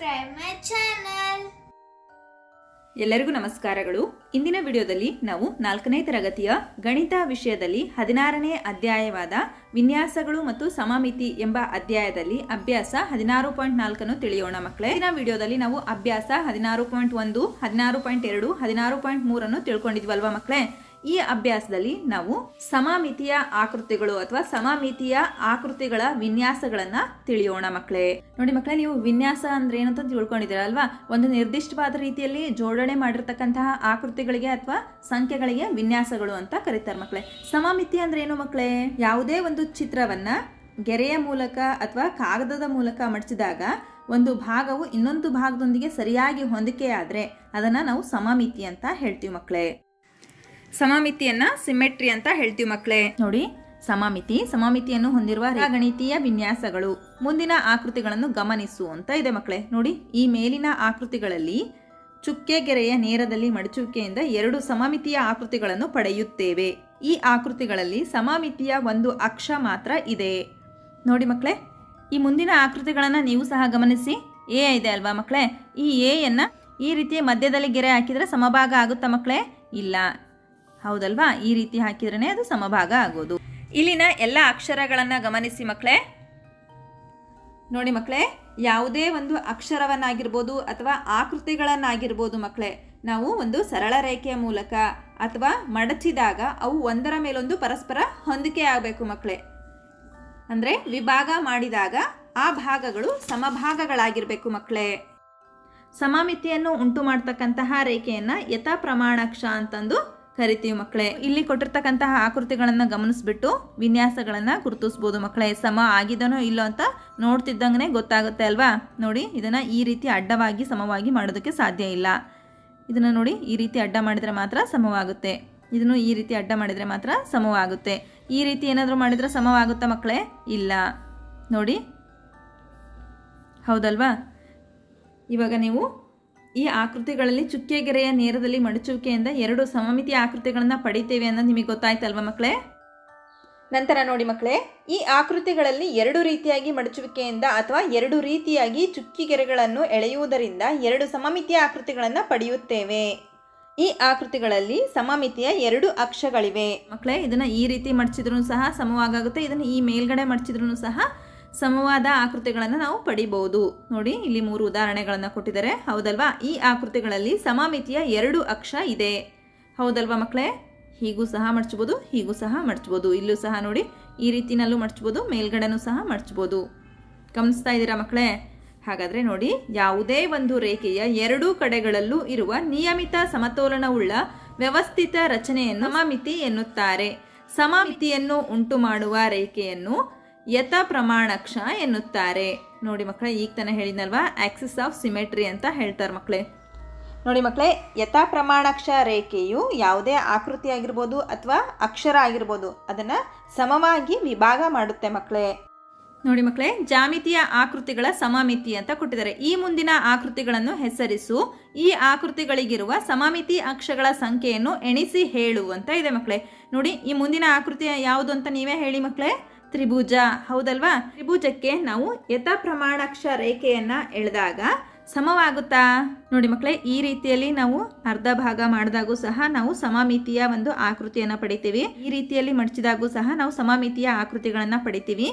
subscribe ಮೈ. ಎಲ್ಲರಿಗೂ ನಮಸ್ಕಾರಗಳು. ಇಂದಿನ ವಿಡಿಯೋದಲ್ಲಿ ನಾವು ನಾಲ್ಕನೇ ತರಗತಿಯ ಗಣಿತ ವಿಷಯದಲ್ಲಿ ಹದಿನಾರನೇ ಅಧ್ಯಾಯವಾದ ವಿನ್ಯಾಸಗಳು ಮತ್ತು ಸಮಮಿತಿ ಎಂಬ ಅಧ್ಯಾಯದಲ್ಲಿ ಅಭ್ಯಾಸ ಹದಿನಾರು ಪಾಯಿಂಟ್ ನಾಲ್ಕನ್ನು ತಿಳಿಯೋಣ ಮಕ್ಕಳೇ. ಇಂದಿನ ವಿಡಿಯೋದಲ್ಲಿ ನಾವು ಅಭ್ಯಾಸ ಹದಿನಾರು ಪಾಯಿಂಟ್ ಒಂದು, ಹದಿನಾರು ಪಾಯಿಂಟ್ ಎರಡು, ಹದಿನಾರು ಪಾಯಿಂಟ್ ಮೂರನ್ನು ತಿಳ್ಕೊಂಡಿದ್ವಲ್ವಾ ಮಕ್ಕಳೇ? ಈ ಅಭ್ಯಾಸದಲ್ಲಿ ನಾವು ಸಮಮಿತಿಯ ಆಕೃತಿಗಳು ಅಥವಾ ಸಮಮಿತಿಯ ಆಕೃತಿಗಳ ವಿನ್ಯಾಸಗಳನ್ನ ತಿಳಿಯೋಣ ಮಕ್ಕಳೇ ನೋಡಿ ಮಕ್ಕಳೇ ನೀವು ವಿನ್ಯಾಸ ಅಂದ್ರೆ ಏನಂತ ತಿಳ್ಕೊಂಡಿದ್ದೀರಾ ಅಲ್ವಾ? ಒಂದು ನಿರ್ದಿಷ್ಟವಾದ ರೀತಿಯಲ್ಲಿ ಜೋಡಣೆ ಮಾಡಿರ್ತಕ್ಕಂತಹ ಆಕೃತಿಗಳಿಗೆ ಅಥವಾ ಸಂಖ್ಯೆಗಳಿಗೆ ವಿನ್ಯಾಸಗಳು ಅಂತ ಕರೀತಾರೆ ಮಕ್ಕಳೇ ಸಮಮಿತಿ ಅಂದ್ರೆ ಏನು ಮಕ್ಕಳೇ ಯಾವುದೇ ಒಂದು ಚಿತ್ರವನ್ನ ಗೆರೆಯ ಮೂಲಕ ಅಥವಾ ಕಾಗದದ ಮೂಲಕ ಮಡಿಸಿದಾಗ ಒಂದು ಭಾಗವು ಇನ್ನೊಂದು ಭಾಗದೊಂದಿಗೆ ಸರಿಯಾಗಿ ಹೊಂದಿಕೆಯಾದರೆ ಅದನ್ನ ನಾವು ಸಮಮಿತಿ ಅಂತ ಹೇಳ್ತೀವಿ ಮಕ್ಕಳೇ ಸಮಮಿತಿಯನ್ನ ಸಿಮೆಟ್ರಿ ಅಂತ ಹೇಳ್ತೀವಿ ಮಕ್ಕಳೇ ನೋಡಿ, ಸಮಮಿತಿ, ಸಮಮಿತಿಯನ್ನು ಹೊಂದಿರುವ ಗಣಿತೀಯ ವಿನ್ಯಾಸಗಳು. ಮುಂದಿನ ಆಕೃತಿಗಳನ್ನು ಗಮನಿಸು ಅಂತ ಇದೆ ಮಕ್ಕಳೇ ನೋಡಿ, ಈ ಮೇಲಿನ ಆಕೃತಿಗಳಲ್ಲಿ ಚುಕ್ಕೆ ಗೆರೆಯ ನೇರದಲ್ಲಿ ಮಡಚುವಿಕೆಯಿಂದ ಎರಡು ಸಮಮಿತಿಯ ಆಕೃತಿಗಳನ್ನು ಪಡೆಯುತ್ತೇವೆ. ಈ ಆಕೃತಿಗಳಲ್ಲಿ ಸಮಮಿತಿಯ ಒಂದು ಅಕ್ಷ ಮಾತ್ರ ಇದೆ. ನೋಡಿ ಮಕ್ಕಳೇ ಈ ಮುಂದಿನ ಆಕೃತಿಗಳನ್ನು ನೀವು ಸಹ ಗಮನಿಸಿ. ಎ ಇದೆ ಅಲ್ವಾ ಮಕ್ಕಳೇ ಈ ಎಯನ್ನು ಈ ರೀತಿ ಮಧ್ಯದಲ್ಲಿ ಗೆರೆ ಹಾಕಿದರೆ ಸಮಭಾಗ ಆಗುತ್ತಾ ಮಕ್ಕಳೇ ಇಲ್ಲ. ಹೌದಲ್ವಾ? ಈ ರೀತಿ ಹಾಕಿದ್ರೇ ಅದು ಸಮಭಾಗ ಆಗೋದು. ಇಲ್ಲಿನ ಎಲ್ಲ ಅಕ್ಷರಗಳನ್ನು ಗಮನಿಸಿ ಮಕ್ಕಳೇ ನೋಡಿ ಮಕ್ಕಳೇ ಯಾವುದೇ ಒಂದು ಅಕ್ಷರವನ್ನಾಗಿರ್ಬೋದು ಅಥವಾ ಆಕೃತಿಗಳನ್ನಾಗಿರ್ಬೋದು ಮಕ್ಕಳೇ ನಾವು ಒಂದು ಸರಳ ರೇಖೆಯ ಮೂಲಕ ಅಥವಾ ಮಡಚಿದಾಗ ಅವು ಒಂದರ ಮೇಲೊಂದು ಪರಸ್ಪರ ಹೊಂದಿಕೆ ಆಗಬೇಕು ಮಕ್ಕಳೇ ಅಂದರೆ ವಿಭಾಗ ಮಾಡಿದಾಗ ಆ ಭಾಗಗಳು ಸಮಭಾಗಗಳಾಗಿರಬೇಕು ಮಕ್ಕಳೇ ಸಮಮಿತಿಯನ್ನು ಉಂಟು ಮಾಡ್ತಕ್ಕಂತಹ ರೇಖೆಯನ್ನು ಯಥಾ ಪ್ರಮಾಣಾಕ್ಷ ಅಂತಂದು ಕರಿತೀವಿ ಮಕ್ಕಳೇ. ಇಲ್ಲಿ ಕೊಟ್ಟಿರ್ತಕ್ಕಂತಹ ಆಕೃತಿಗಳನ್ನು ಗಮನಿಸ್ಬಿಟ್ಟು ವಿನ್ಯಾಸಗಳನ್ನು ಗುರುತಿಸ್ಬೋದು ಮಕ್ಕಳೇ. ಸಮ ಆಗಿದನೋ ಇಲ್ಲೋ ಅಂತ ನೋಡ್ತಿದ್ದಂಗೆ ಗೊತ್ತಾಗುತ್ತೆ ಅಲ್ವಾ? ನೋಡಿ, ಇದನ್ನು ಈ ರೀತಿ ಅಡ್ಡವಾಗಿ ಸಮವಾಗಿ ಮಾಡೋದಕ್ಕೆ ಸಾಧ್ಯ ಇಲ್ಲ. ಇದನ್ನು ನೋಡಿ, ಈ ರೀತಿ ಅಡ್ಡ ಮಾಡಿದರೆ ಮಾತ್ರ ಸಮವಾಗುತ್ತೆ. ಇದನ್ನು ಈ ರೀತಿ ಅಡ್ಡ ಮಾಡಿದರೆ ಮಾತ್ರ ಸಮವಾಗುತ್ತೆ. ಈ ರೀತಿ ಏನಾದರೂ ಮಾಡಿದರೆ ಸಮವಾಗುತ್ತಾ ಮಕ್ಕಳೇ? ಇಲ್ಲ. ನೋಡಿ. ಹೌದಲ್ವಾ? ಇವಾಗ ನೀವು ಈ ಆಕೃತಿಗಳಲ್ಲಿ ಚುಕ್ಕೆ ಗೆರೆಯ ನೇರದಲ್ಲಿ ಮಡಚುವಿಕೆಯಿಂದ ಎರಡು ಸಮಮಿತಿ ಆಕೃತಿಗಳನ್ನು ಪಡಿತೇವೆ ಅನ್ನೋದು ನಿಮಗೆ ಗೊತ್ತಾಯ್ತಲ್ವ ಮಕ್ಕಳೇ? ನಂತರ ನೋಡಿ ಮಕ್ಕಳೇ, ಈ ಆಕೃತಿಗಳಲ್ಲಿ ಎರಡು ರೀತಿಯಾಗಿ ಮಡಚುವಿಕೆಯಿಂದ ಅಥವಾ ಎರಡು ರೀತಿಯಾಗಿ ಚುಕ್ಕಿ ಗೆರೆಗಳನ್ನು ಎಳೆಯುವುದರಿಂದ ಎರಡು ಸಮಮಿತಿಯ ಆಕೃತಿಗಳನ್ನು ಪಡೆಯುತ್ತೇವೆ. ಈ ಆಕೃತಿಗಳಲ್ಲಿ ಸಮಮಿತಿಯ ಎರಡು ಅಕ್ಷಗಳಿವೆ. ಮಕ್ಕಳೇ, ಇದನ್ನು ಈ ರೀತಿ ಮಡಚಿದ್ರೂ ಸಹ ಸಮವಾಗುತ್ತೆ ಇದನ್ನು ಈ ಮೇಲ್ಗಡೆ ಮಡಚಿದ್ರೂ ಸಹ ಸಮವಾದ ಆಕೃತಿಗಳನ್ನು ನಾವು ಪಡಿಬಹುದು. ನೋಡಿ, ಇಲ್ಲಿ ಮೂರು ಉದಾಹರಣೆಗಳನ್ನು ಕೊಟ್ಟಿದ್ದಾರೆ. ಹೌದಲ್ವಾ? ಈ ಆಕೃತಿಗಳಲ್ಲಿ ಸಮಮಿತಿಯ ಎರಡು ಅಕ್ಷ ಇದೆ. ಹೌದಲ್ವಾ ಮಕ್ಕಳೇ? ಹೀಗೂ ಸಹ ಮಡ್ಚ್ಬೋದು, ಹೀಗೂ ಸಹ ಮಡ್ಚ್ಬೋದು. ಇಲ್ಲೂ ಸಹ ನೋಡಿ, ಈ ರೀತಿನಲ್ಲೂ ಮಡ್ಚ್ಬೋದು, ಮೇಲ್ಗಡೆನೂ ಸಹ ಮಡ್ಚ್ಬೋದು. ಗಮನಿಸ್ತಾ ಇದ್ದೀರಾ ಮಕ್ಕಳೇ? ಹಾಗಾದರೆ ನೋಡಿ, ಯಾವುದೇ ಒಂದು ರೇಖೆಯ ಎರಡೂ ಕಡೆಗಳಲ್ಲೂ ಇರುವ ನಿಯಮಿತ ಸಮತೋಲನವುಳ್ಳ ವ್ಯವಸ್ಥಿತ ರಚನೆಯನ್ನು ಸಮಮಿತಿ ಎನ್ನುತ್ತಾರೆ. ಸಮಮಿತಿಯನ್ನು ಉಂಟು ಮಾಡುವ ರೇಖೆಯನ್ನು ಯಥ ಪ್ರಮಾಣಕ್ಷ ಎನ್ನುತ್ತಾರೆ. ನೋಡಿ ಮಕ್ಕಳೇ, ಈಗ ತಾನೇ ಹೇಳಿದ್ನಲ್ವಾ? ಆಕ್ಸಿಸ್ ಆಫ್ ಸಿಮೆಟ್ರಿ ಅಂತ ಹೇಳ್ತಾರೆ ಮಕ್ಕಳೇ. ನೋಡಿ ಮಕ್ಕಳೇ, ಯಥಾ ಪ್ರಮಾಣಾಕ್ಷ ರೇಖೆಯು ಯಾವುದೇ ಆಕೃತಿ ಆಗಿರ್ಬೋದು ಅಥವಾ ಅಕ್ಷರ ಆಗಿರ್ಬೋದು, ಅದನ್ನು ಸಮವಾಗಿ ವಿಭಾಗ ಮಾಡುತ್ತೆ ಮಕ್ಕಳೇ. ನೋಡಿ ಮಕ್ಕಳೇ ಜಾಮಿತಿಯ ಆಕೃತಿಗಳ ಸಮಮಿತಿ ಅಂತ ಕೊಟ್ಟಿದ್ದಾರೆ. ಈ ಮುಂದಿನ ಆಕೃತಿಗಳನ್ನು ಹೆಸರಿಸು. ಈ ಆಕೃತಿಗಳಿಗಿರುವ ಸಮಮಿತಿ ಅಕ್ಷಗಳ ಸಂಖ್ಯೆಯನ್ನು ಎಣಿಸಿ ಹೇಳು ಅಂತ ಇದೆ ಮಕ್ಕಳೇ. ನೋಡಿ, ಈ ಮುಂದಿನ ಆಕೃತಿ ಯಾವುದು ಅಂತ ನೀವೇ ಹೇಳಿ ಮಕ್ಕಳೇ. ತ್ರಿಭುಜ. ಹೌದಲ್ವಾ? ತ್ರಿಭುಜಕ್ಕೆ ನಾವು ಯಥಾ ಪ್ರಮಾಣಾಕ್ಷ ರೇಖೆಯನ್ನ ಎಳೆದಾಗ ಸಮವಾಗುತ್ತಾ? ನೋಡಿ ಮಕ್ಕಳೇ, ಈ ರೀತಿಯಲ್ಲಿ ನಾವು ಅರ್ಧ ಭಾಗ ಮಾಡಿದಾಗೂ ಸಹ ನಾವು ಸಮಮಿತಿಯ ಒಂದು ಆಕೃತಿಯನ್ನು ಪಡಿತೀವಿ. ಈ ರೀತಿಯಲ್ಲಿ ಮಡಚಿದಾಗೂ ಸಹ ನಾವು ಸಮಮಿತಿಯ ಆಕೃತಿಗಳನ್ನು ಪಡಿತೀವಿ.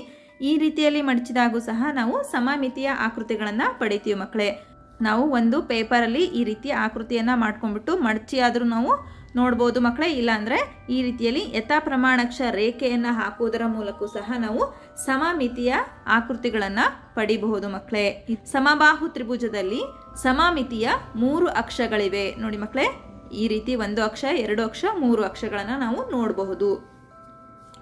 ಈ ರೀತಿಯಲ್ಲಿ ಮಡಚಿದಾಗೂ ಸಹ ನಾವು ಸಮಮಿತಿಯ ಆಕೃತಿಗಳನ್ನು ಪಡಿತೀವಿ ಮಕ್ಕಳೇ. ನಾವು ಒಂದು ಪೇಪರಲ್ಲಿ ಈ ರೀತಿ ಆಕೃತಿಯನ್ನು ಮಾಡ್ಕೊಂಡ್ಬಿಟ್ಟು ಮಡಚಿ ಆದರೂ ನಾವು ನೋಡ್ಬೋದು ಮಕ್ಕಳೇ. ಇಲ್ಲಾಂದರೆ ಈ ರೀತಿಯಲ್ಲಿ ಯಥಾ ಪ್ರಮಾಣಕ್ಷ ರೇಖೆಯನ್ನು ಹಾಕುವುದರ ಮೂಲಕ ಸಹ ನಾವು ಸಮಮಿತಿಯ ಆಕೃತಿಗಳನ್ನು ಪಡಿಬಹುದು ಮಕ್ಕಳೇ. ಸಮಬಾಹು ತ್ರಿಭುಜದಲ್ಲಿ ಸಮಮಿತಿಯ ಮೂರು ಅಕ್ಷಗಳಿವೆ. ನೋಡಿ ಮಕ್ಕಳೇ, ಈ ರೀತಿ ಒಂದು ಅಕ್ಷ, ಎರಡು ಅಕ್ಷ, ಮೂರು ಅಕ್ಷಗಳನ್ನು ನಾವು ನೋಡಬಹುದು.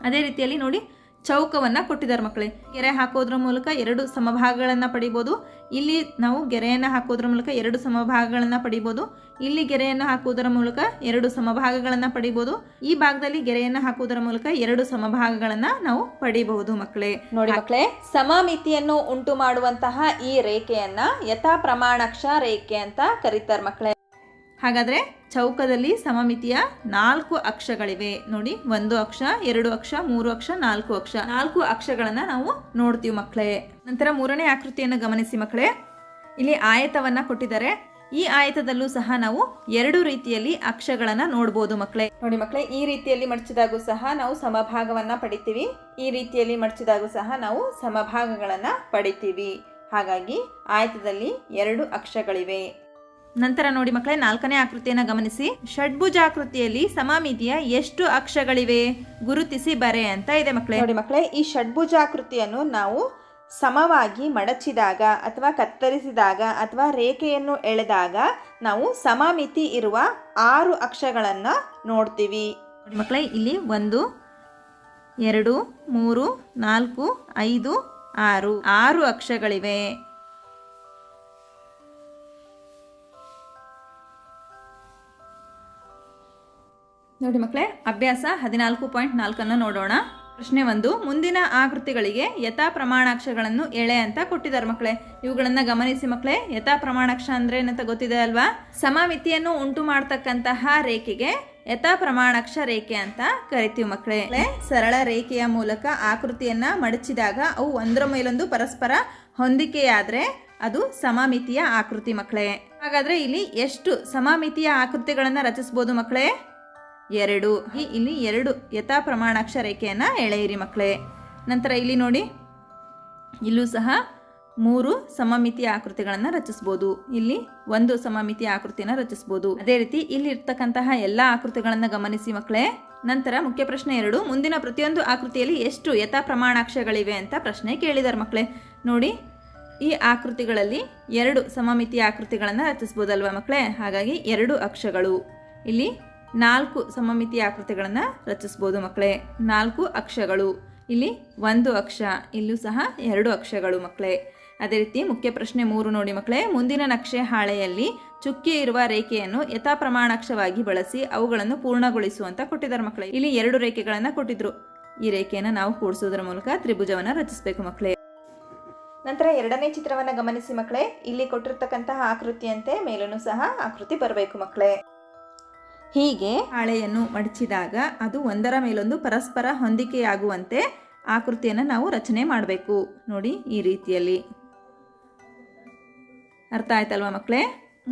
ಅದೇ ರೀತಿಯಲ್ಲಿ ನೋಡಿ ಚೌಕವನ್ನು ಕೊಟ್ಟಿದ್ದಾರೆ ಮಕ್ಕಳೇ. ಗೆರೆ ಹಾಕೋದ್ರ ಮೂಲಕ ಎರಡು ಸಮಭಾಗಗಳನ್ನು ಪಡಿಬೋದು. ಇಲ್ಲಿ ನಾವು ಗೆರೆಯನ್ನು ಹಾಕೋದ್ರ ಮೂಲಕ ಎರಡು ಸಮಭಾಗಗಳನ್ನು ಪಡಿಬೋದು. ಇಲ್ಲಿ ಗೆರೆಯನ್ನು ಹಾಕುವುದರ ಮೂಲಕ ಎರಡು ಸಮಭಾಗಗಳನ್ನು ಪಡಿಬೋದು. ಈ ಭಾಗದಲ್ಲಿ ಗೆರೆಯನ್ನು ಹಾಕುವುದರ ಮೂಲಕ ಎರಡು ಸಮಭಾಗಗಳನ್ನು ನಾವು ಪಡಿಬಹುದು ಮಕ್ಕಳೇ. ನೋಡಿ ಮಕ್ಕಳೇ ಸಮಮಿತಿಯನ್ನು ಉಂಟು ಮಾಡುವಂತಹ ಈ ರೇಖೆಯನ್ನ ಯಥಾ ಪ್ರಮಾಣಾಕ್ಷ ರೇಖೆ ಅಂತ ಕರೀತಾರೆ ಮಕ್ಕಳೇ. ಹಾಗಾದ್ರೆ ಚೌಕದಲ್ಲಿ ಸಮಮಿತಿಯ ನಾಲ್ಕು ಅಕ್ಷಗಳಿವೆ. ನೋಡಿ, ಒಂದು ಅಕ್ಷ, ಎರಡು ಅಕ್ಷ, ಮೂರು ಅಕ್ಷ, ನಾಲ್ಕು ಅಕ್ಷ. ನಾಲ್ಕು ಅಕ್ಷಗಳನ್ನು ನಾವು ನೋಡ್ತೀವಿ ಮಕ್ಕಳೇ. ನಂತರ ಮೂರನೇ ಆಕೃತಿಯನ್ನು ಗಮನಿಸಿ ಮಕ್ಕಳೇ. ಇಲ್ಲಿ ಆಯತವನ್ನು ಕೊಟ್ಟಿದ್ದಾರೆ. ಈ ಆಯತದಲ್ಲೂ ಸಹ ನಾವು ಎರಡು ರೀತಿಯಲ್ಲಿ ಅಕ್ಷಗಳನ್ನು ನೋಡ್ಬೋದು ಮಕ್ಕಳೇ. ನೋಡಿ ಮಕ್ಕಳೇ, ಈ ರೀತಿಯಲ್ಲಿ ಮಡಚಿದಾಗೂ ಸಹ ನಾವು ಸಮಭಾಗವನ್ನ ಪಡಿತೀವಿ. ಈ ರೀತಿಯಲ್ಲಿ ಮಡಚಿದಾಗೂ ಸಹ ನಾವು ಸಮಭಾಗಗಳನ್ನ ಪಡಿತೀವಿ. ಹಾಗಾಗಿ ಆಯತದಲ್ಲಿ ಎರಡು ಅಕ್ಷಗಳಿವೆ. ನಂತರ ನೋಡಿ ಮಕ್ಕಳೇ ನಾಲ್ಕನೇ ಆಕೃತಿಯನ್ನು ಗಮನಿಸಿ. ಷಡ್ಭುಜಾಕೃತಿಯಲ್ಲಿ ಸಮಾಮಿತಿಯ ಎಷ್ಟು ಅಕ್ಷಗಳಿವೆ ಗುರುತಿಸಿ ಬರೆ ಅಂತ ಇದೆ ಮಕ್ಕಳೇ. ನೋಡಿ ಮಕ್ಕಳೇ ಈ ಷಡ್ಭುಜಾಕೃತಿಯನ್ನು ನಾವು ಸಮವಾಗಿ ಮಡಚಿದಾಗ ಅಥವಾ ಕತ್ತರಿಸಿದಾಗ ಅಥವಾ ರೇಖೆಯನ್ನು ಎಳೆದಾಗ ನಾವು ಸಮಾಮಿತಿ ಇರುವ ಆರು ಅಕ್ಷಗಳನ್ನು ನೋಡ್ತೀವಿ. ನೋಡಿ ಮಕ್ಕಳೇ ಇಲ್ಲಿ ಒಂದು ಎರಡು ಮೂರು ನಾಲ್ಕು ಐದು ಆರು. ಆರು ಅಕ್ಷಗಳಿವೆ ನೋಡಿ ಮಕ್ಕಳೇ, ಅಭ್ಯಾಸ ಹದಿನಾಲ್ಕು ಪಾಯಿಂಟ್ ನಾಲ್ಕನ್ನು ನೋಡೋಣ. ಪ್ರಶ್ನೆ ಒಂದು, ಮುಂದಿನ ಆಕೃತಿಗಳಿಗೆ ಯಥಾ ಪ್ರಮಾಣಾಕ್ಷರಗಳನ್ನು ಎಳೆ ಅಂತ ಕೊಟ್ಟಿದ್ದಾರೆ ಮಕ್ಕಳೇ. ಇವುಗಳನ್ನ ಗಮನಿಸಿ ಮಕ್ಕಳೇ, ಯಥಾ ಪ್ರಮಾಣಾಕ್ಷ ಅಂದ್ರೆ ಏನಂತ ಗೊತ್ತಿದೆ ಅಲ್ವಾ? ಸಮಮಿತಿಯನ್ನು ಉಂಟು ಮಾಡ್ತಕ್ಕಂತಹ ರೇಖೆಗೆ ಯಥಾ ಪ್ರಮಾಣಾಕ್ಷ ರೇಖೆ ಅಂತ ಕರಿತೀವಿ ಮಕ್ಕಳೇ. ಸರಳ ರೇಖೆಯ ಮೂಲಕ ಆಕೃತಿಯನ್ನ ಮಡಚಿದಾಗ ಅವು ಒಂದರ ಮೇಲೊಂದು ಪರಸ್ಪರ ಹೊಂದಿಕೆಯಾದ್ರೆ ಅದು ಸಮಮಿತಿಯ ಆಕೃತಿ ಮಕ್ಕಳೇ. ಹಾಗಾದ್ರೆ ಇಲ್ಲಿ ಎಷ್ಟು ಸಮಮಿತಿಯ ಆಕೃತಿಗಳನ್ನ ರಚಿಸಬಹುದು ಮಕ್ಕಳೇ? ಎರಡು. ಇಲ್ಲಿ ಎರಡು ಯಥಾ ಪ್ರಮಾಣಾಕ್ಷ ರೇಖೆಯನ್ನು ಎಳೆಯಿರಿ ಮಕ್ಕಳೇ. ನಂತರ ಇಲ್ಲಿ ನೋಡಿ. ಇಲ್ಲೂ ಸಹ ಮೂರು ಸಮಮಿತಿಯ ಆಕೃತಿಗಳನ್ನು ರಚಿಸ್ಬೋದು. ಇಲ್ಲಿ ಒಂದು ಸಮಮಿತಿಯ ಆಕೃತಿಯನ್ನು ರಚಿಸ್ಬೋದು. ಅದೇ ರೀತಿ ಇಲ್ಲಿ ಇರ್ತಕ್ಕಂತಹ ಎಲ್ಲ ಆಕೃತಿಗಳನ್ನು ಗಮನಿಸಿ ಮಕ್ಕಳೇ. ನಂತರ ಮುಖ್ಯ ಪ್ರಶ್ನೆ ಎರಡು. ಮುಂದಿನ ಪ್ರತಿಯೊಂದು ಆಕೃತಿಯಲ್ಲಿ ಎಷ್ಟು ಯಥಾ ಪ್ರಮಾಣಾಕ್ಷಗಳಿವೆ ಅಂತ ಪ್ರಶ್ನೆ ಕೇಳಿದ್ದಾರೆ ಮಕ್ಕಳೇ. ನೋಡಿ, ಈ ಆಕೃತಿಗಳಲ್ಲಿ ಎರಡು ಸಮಮಿತಿಯ ಆಕೃತಿಗಳನ್ನು ರಚಿಸ್ಬೋದಲ್ವಾ ಮಕ್ಕಳೇ? ಹಾಗಾಗಿ ಎರಡು ಅಕ್ಷಗಳು. ಇಲ್ಲಿ ನಾಲ್ಕು ಸಮಮಿತಿಯ ಆಕೃತಿಗಳನ್ನು ರಚಿಸ್ಬೋದು ಮಕ್ಕಳೇ. ನಾಲ್ಕು ಅಕ್ಷಗಳು. ಇಲ್ಲಿ ಒಂದು ಅಕ್ಷ, ಇಲ್ಲೂ ಸಹ ಎರಡು ಅಕ್ಷಗಳು ಮಕ್ಕಳೇ. ಅದೇ ರೀತಿ ಮುಖ್ಯ ಪ್ರಶ್ನೆ ಮೂರು ನೋಡಿ ಮಕ್ಕಳೇ. ಮುಂದಿನ ನಕ್ಷೆ ಹಾಳೆಯಲ್ಲಿ ಚುಕ್ಕಿ ಇರುವ ರೇಖೆಯನ್ನು ಯಥಾ ಪ್ರಮಾಣಾಕ್ಷವಾಗಿ ಬಳಸಿ ಅವುಗಳನ್ನು ಪೂರ್ಣಗೊಳಿಸುವಂತ ಕೊಟ್ಟಿದ್ದಾರೆ ಮಕ್ಕಳೇ. ಇಲ್ಲಿ ಎರಡು ರೇಖೆಗಳನ್ನು ಕೊಟ್ಟಿದ್ರು. ಈ ರೇಖೆಯನ್ನು ನಾವು ಕೂಡಿಸೋದ್ರ ಮೂಲಕ ತ್ರಿಭುಜವನ್ನು ರಚಿಸಬೇಕು ಮಕ್ಕಳೇ. ನಂತರ ಎರಡನೇ ಚಿತ್ರವನ್ನು ಗಮನಿಸಿ ಮಕ್ಕಳೇ. ಇಲ್ಲಿ ಕೊಟ್ಟಿರ್ತಕ್ಕಂತಹ ಆಕೃತಿಯಂತೆ ಮೇಲೂ ಸಹ ಆಕೃತಿ ಬರಬೇಕು ಮಕ್ಕಳೇ. ಹೀಗೆ ಹಾಳೆಯನ್ನು ಮಡಚಿದಾಗ ಅದು ಒಂದರ ಮೇಲೊಂದು ಪರಸ್ಪರ ಹೊಂದಿಕೆಯಾಗುವಂತೆ ಆಕೃತಿಯನ್ನು ನಾವು ರಚನೆ ಮಾಡಬೇಕು. ನೋಡಿ ಈ ರೀತಿಯಲ್ಲಿ. ಅರ್ಥ ಆಯ್ತಲ್ವಾ ಮಕ್ಕಳೇ?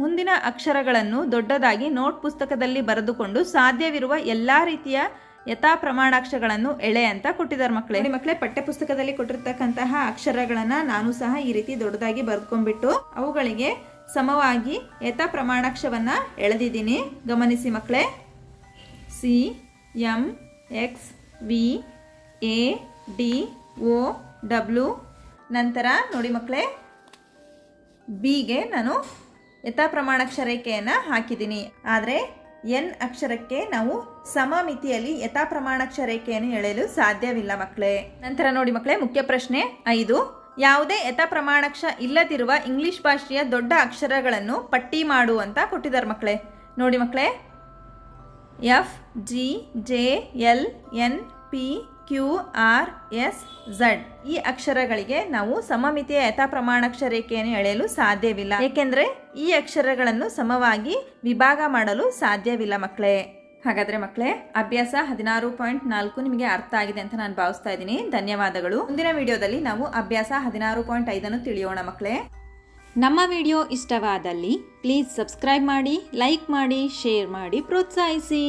ಮುಂದಿನ ಅಕ್ಷರಗಳನ್ನು ದೊಡ್ಡದಾಗಿ ನೋಟ್ ಪುಸ್ತಕದಲ್ಲಿ ಬರೆದುಕೊಂಡು ಸಾಧ್ಯವಿರುವ ಎಲ್ಲ ರೀತಿಯ ಯಥಾ ಪ್ರಮಾಣಾಕ್ಷರಗಳನ್ನು ಎಳೆ ಅಂತ ಕೊಟ್ಟಿದ್ದಾರೆ ಮಕ್ಕಳೇ. ಮಕ್ಕಳೇ ಪಠ್ಯ ಪುಸ್ತಕದಲ್ಲಿ ಕೊಟ್ಟಿರ್ತಕ್ಕಂತಹ ಅಕ್ಷರಗಳನ್ನು ನಾನು ಸಹ ಈ ರೀತಿ ದೊಡ್ಡದಾಗಿ ಬರೆದ್ಕೊಂಡ್ಬಿಟ್ಟು ಅವುಗಳಿಗೆ ಸಮವಾಗಿ ಯಥಾ ಪ್ರಮಾಣಾಕ್ಷವನ್ನ ಎಳೆದಿದ್ದೀನಿ. ಗಮನಿಸಿ ಮಕ್ಕಳೇ C M X V A D O W ನಂತರ ನೋಡಿ ಮಕ್ಕಳೇ ಬಿಗೆ ನಾನು ಯಥಾ ಪ್ರಮಾಣಾಕ್ಷ ರೇಖೆಯನ್ನು ಹಾಕಿದ್ದೀನಿ. ಆದರೆ ಎನ್ ಅಕ್ಷರಕ್ಕೆ ನಾವು ಸಮಮಿತಿಯಲ್ಲಿ ಯಥಾ ಪ್ರಮಾಣಾಕ್ಷ ರೇಖೆಯನ್ನು ಎಳೆಯಲು ಸಾಧ್ಯವಿಲ್ಲ ಮಕ್ಕಳೇ ನಂತರ ನೋಡಿ ಮಕ್ಕಳೇ ಮುಖ್ಯ ಪ್ರಶ್ನೆ ಐದು. ಯಾವುದೇ ಯಥಾ ಪ್ರಮಾಣಕ್ಷ ಇಲ್ಲದಿರುವ ಇಂಗ್ಲಿಷ್ ಭಾಷೆಯ ದೊಡ್ಡ ಅಕ್ಷರಗಳನ್ನು ಪಟ್ಟಿ ಮಾಡು ಅಂತ ಕೊಟ್ಟಿದ್ದಾರೆ ಮಕ್ಕಳೇ. ನೋಡಿ ಮಕ್ಕಳೇ. F G J L N P Q R S Z ಈ ಅಕ್ಷರಗಳಿಗೆ ನಾವು ಸಮಮಿತಿಯ ಯಥಾ ಪ್ರಮಾಣಕ್ಷ ರೇಖೆಯನ್ನು ಎಳೆಯಲು ಸಾಧ್ಯವಿಲ್ಲ. ಏಕೆಂದರೆ ಈ ಅಕ್ಷರಗಳನ್ನು ಸಮವಾಗಿ ವಿಭಾಗ ಮಾಡಲು ಸಾಧ್ಯವಿಲ್ಲ ಮಕ್ಕಳೇ. ಹಾಗಾದ್ರೆ ಮಕ್ಕಳೇ ಅಭ್ಯಾಸ ಹದಿನಾರು ಪಾಯಿಂಟ್ ನಾಲ್ಕು ನಿಮಗೆ ಅರ್ಥ ಆಗಿದೆ ಅಂತ ನಾನು ಭಾವಿಸ್ತಾ ಇದ್ದೀನಿ. ಧನ್ಯವಾದಗಳು. ಮುಂದಿನ ವಿಡಿಯೋದಲ್ಲಿ ನಾವು ಅಭ್ಯಾಸ ಹದಿನಾರು ಪಾಯಿಂಟ್ ಐದನ್ನು ತಿಳಿಯೋಣ ಮಕ್ಕಳೇ ನಮ್ಮ ವಿಡಿಯೋ ಇಷ್ಟವಾದಲ್ಲಿ ಪ್ಲೀಸ್ ಸಬ್ಸ್ಕ್ರೈಬ್ ಮಾಡಿ, ಲೈಕ್ ಮಾಡಿ, ಶೇರ್ ಮಾಡಿ, ಪ್ರೋತ್ಸಾಹಿಸಿ.